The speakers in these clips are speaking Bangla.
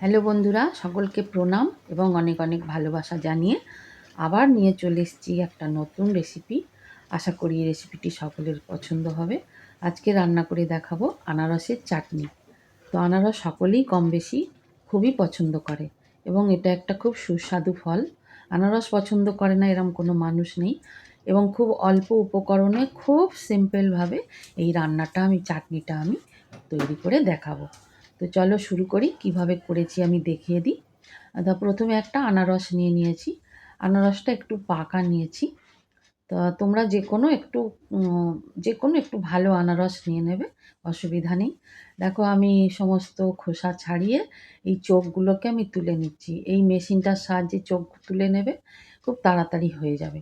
হ্যালো বন্ধুরা, সকলকে প্রণাম এবং অনেক অনেক ভালোবাসা জানিয়ে আবার নিয়ে চলে এসেছি একটা নতুন রেসিপি আশা করি এই রেসিপিটি সকলের পছন্দ হবে। আজকে রান্না করে দেখাবো আনারসের চাটনি। তো আনারস সকলেই কম বেশি খুবই পছন্দ করে এবং এটা একটা খুব সুস্বাদু ফল। আনারস পছন্দ করে না এরম কোনো মানুষ নেই এবং খুব অল্প উপকরণে খুব সিম্পলভাবে এই রান্নাটা আমি, চাটনিটা আমি তৈরি করে দেখাবো। তো চলো শুরু করি, কীভাবে করেছি আমি দেখিয়ে দিই। তা প্রথমে একটা আনারস নিয়ে নিয়েছি। আনারসটা একটু পাকা নিয়েছি। তা তোমরা যে কোনো একটু যে কোনো একটু ভালো আনারস নিয়ে নেবে, অসুবিধা নেই। দেখো আমি সমস্ত খোসা ছাড়িয়ে এই চোখগুলোকে আমি তুলে নিচ্ছি। এই মেশিনটার সাহায্যে চোখ তুলে নেবে, খুব তাড়াতাড়ি হয়ে যাবে।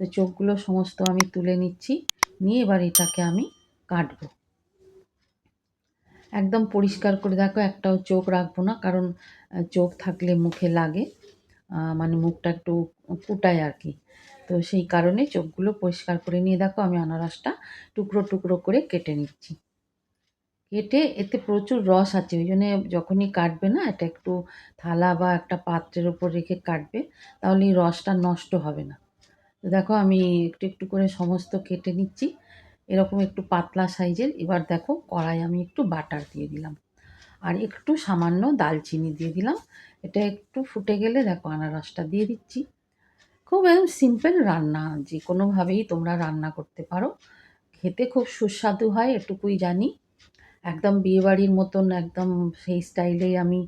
তো চোখগুলো সমস্ত আমি তুলে নিচ্ছি, নিয়ে এবার এটাকে আমি কাটবো। একদম পরিষ্কার করে দেখো, একটাও চোখ রাখব না, কারণ চোখ থাকলে মুখে লাগে মানে মুখটা একটু কুটায় আর কি। তো সেই কারণে চোখগুলো পরিষ্কার করে নিয়ে দেখো, আমি আনারসটা টুকরো টুকরো করে কেটে নিচ্ছি। কেটে এতে প্রচুর রস আছে, ওই জন্যে যখনই কাটবে না, এটা একটু থালা বা একটা পাত্রের ওপর রেখে কাটবে, তাহলে রসটা নষ্ট হবে না। তো দেখো, আমি একটু একটু করে সমস্ত কেটে নিচ্ছি। এরকম একটু পাতলা সাইজের, এবার দেখো কড়াই আমি একটু বাটার দিয়ে দিলাম। আর একটু সামান্য দালচিনি দিয়ে দিলাম। এটা একটু ফুটে গেলে দেখো আনারসটা দিয়ে দিচ্ছি। খুব একদম সিম্পল রান্না, যে কোনোভাবেই তোমরা রান্না করতে পারো। খেতে খুব সুস্বাদু হয়, এটুকুই জানি। একদম বিয়েবাড়ির মতন, একদম সেই স্টাইলেই আমি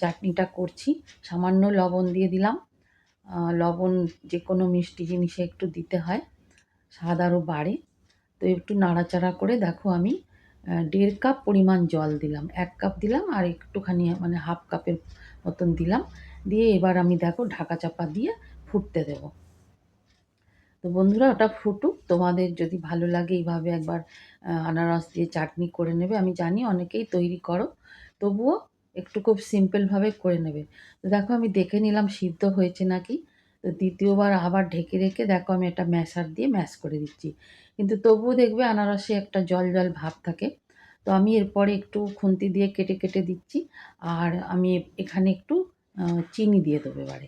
চাটনিটা করছি। সামান্য লবণ দিয়ে দিলাম। লবণ যে কোনো মিষ্টি জিনিসে একটু দিতে হয়। স্বাদ আরও বাড়ে। তো একটু নাড়াচাড়া করে দেখো আমি দেড় কাপ পরিমাণ জল দিলাম, এক কাপ দিলাম আর একটুখানি মানে হাফ কাপের মতন দিলাম, দিয়ে এবার আমি দেখো ঢাকা চাপা দিয়ে ফুটতে দেব। তো বন্ধুরা ওটা ফুটুক, তোমাদের যদি ভালো লাগে এইভাবে একবার আনারস দিয়ে চাটনি করে নেবে, আমি জানি অনেকেই তৈরি করো, তবুও একটু খুব সিম্পলভাবে করে নেবে। তো দেখো আমি দেখে নিলাম সিদ্ধ হয়েছে নাকি তো দ্বিতীয়বার আবার ঢেকে রেখে, দেখো আমি একটা ম্যাশার দিয়ে ম্যাশ করে দিচ্ছি। কিন্তু তবুও দেখবে আনারসে একটা জল জল ভাব থাকে। তো আমি এরপরে একটু খুন্তি দিয়ে কেটে কেটে দিচ্ছি। আর আমি এখানে একটু চিনি দিয়ে দেবো এবারে।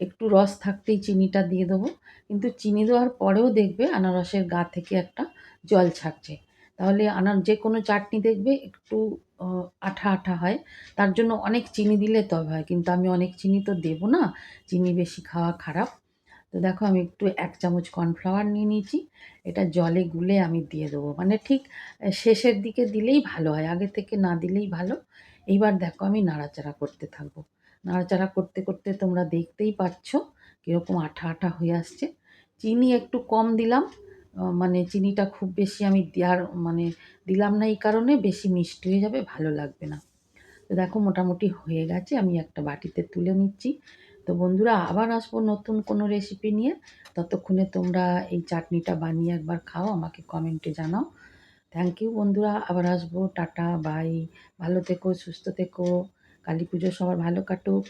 একটু রস থাকতেই চিনিটা দিয়ে দেবো। কিন্তু চিনি দেওয়ার পরেও দেখবে আনারসের গা থেকে একটা জল ছাড়ছে। তাহলে আনার যে কোনো চাটনি দেখবে একটু আঠা আঠা হয়। তার জন্য অনেক চিনি দিলে তবে হয়। কিন্তু আমি অনেক চিনি তো দেবো না। চিনি বেশি খাওয়া খারাপ। তো দেখো আমি একটু এক চামচ কর্নফ্লাওয়ার নিয়ে নিয়েছি। এটা জলে গুলে আমি দিয়ে দেবো। মানে ঠিক শেষের দিকে দিলেই ভালো হয়, আগে থেকে না দিলেই ভালো। এইবার দেখো আমি নাড়াচাড়া করতে থাকব। নাড়াচাড়া করতে করতে তোমরা দেখতেই পাচ্ছ কীরকম আঠা আঠা হয়ে আসছে। চিনি একটু কম দিলাম। মানে চিনিটা খুব বেশি আমি দেওয়ার মানে দিলাম না এই কারণে, বেশি মিষ্টি হয়ে যাবে, ভালো লাগবে না। তো দেখো, মোটামুটি হয়ে গেছে, আমি একটা বাটিতে তুলে নিচ্ছি। তো বন্ধুরা, আবার আসব নতুন কোনো রেসিপি নিয়ে। ততক্ষণে তোমরা এই চাটনিটা বানিয়ে একবার খাও, আমাকে কমেন্টে জানাও। থ্যাংক ইউ বন্ধুরা, আবার আসব, টাটা বাই ভালো থেকো, সুস্থ থেকো। কালী পুজো সবার ভালো কাটুক।